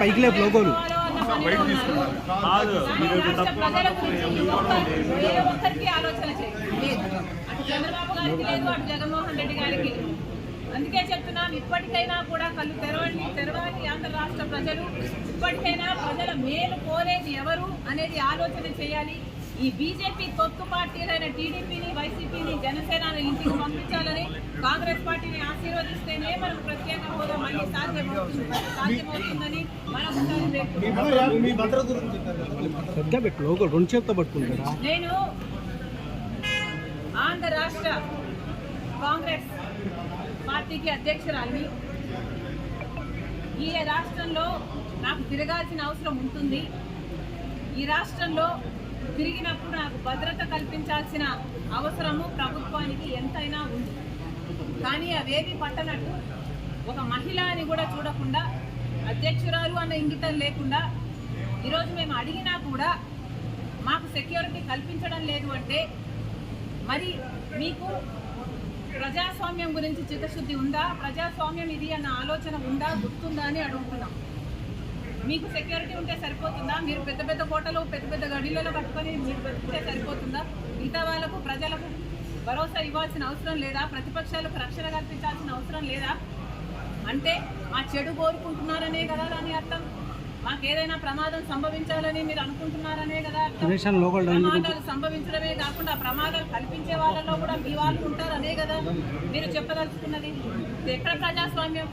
పైకి లేపు లోగోలు ఆలోచన రెడ్డి గారికి అందుకే చెప్తున్నాం ఇప్పటికైనా కూడా కళ్ళు తెరవండి తెరవాలి ఆంధ్ర రాష్ట్ర ప్రజలు ఇప్పటికైనా ప్రజల మేలు కోరేది ఎవరు అనేది ఆలోచన చేయాలి ఈ బీజేపీ తొత్తు పార్టీలైన టీడీపీని వైసీపీని జనసేనను ఇంటికి పంపించాలని కాంగ్రెస్ పార్టీని ఆశీర్వదిస్తేనే మనకు ప్రత్యేక హోదా మళ్ళీ సాధ్యమవుతుంది. సాధ్యమవుతుందని మనం నేను ఆంధ్ర రాష్ట్ర కాంగ్రెస్ పార్టీకి అధ్యక్షురాలిని. ఈ రాష్ట్రంలో నాకు తిరగాల్సిన అవసరం ఉంటుంది. ఈ రాష్ట్రంలో తిరిగినప్పుడు నాకు భద్రత కల్పించాల్సిన అవసరము ప్రభుత్వానికి ఎంతైనా ఉంది. కానీ అవేవి పట్టనట్టు. ఒక మహిళ అని కూడా చూడకుండా అధ్యక్షురాలు అన్న ఇంగితం లేకుండా ఈరోజు మేము అడిగినా కూడా మాకు సెక్యూరిటీ కల్పించడం లేదు అంటే మరి మీకు ప్రజాస్వామ్యం గురించి చిత్తశుద్ధి ఉందా? ప్రజాస్వామ్యం ఇది అన్న ఆలోచన ఉందా? గుర్తుందా అని అడుగుతున్నాం. మీకు సెక్యూరిటీ ఉంటే సరిపోతుందా? మీరు పెద్ద పెద్ద కోటలు పెద్ద పెద్ద గడిలలో కట్టుకొని మీరు బతికితే సరిపోతుందా? మిగతా వాళ్ళకు ప్రజలకు భరోసా ఇవ్వాల్సిన అవసరం లేదా? ప్రతిపక్షాలకు రక్షణ కల్పించాల్సిన అవసరం లేదా? అంటే మా చెడు కోరుకుంటున్నారనే కదా దాని అర్థం. మాకు ఏదైనా ప్రమాదం సంభవించాలని మీరు అనుకుంటున్నారనే కదా ప్రమాదాలు సంభవించడమే కాకుండా ప్రమాదాలు కల్పించే వాళ్ళలో కూడా మీ వాళ్ళు ఉంటారు అదే కదా మీరు చెప్పదలుచుకున్నది. ఎక్కడ ప్రజాస్వామ్యం?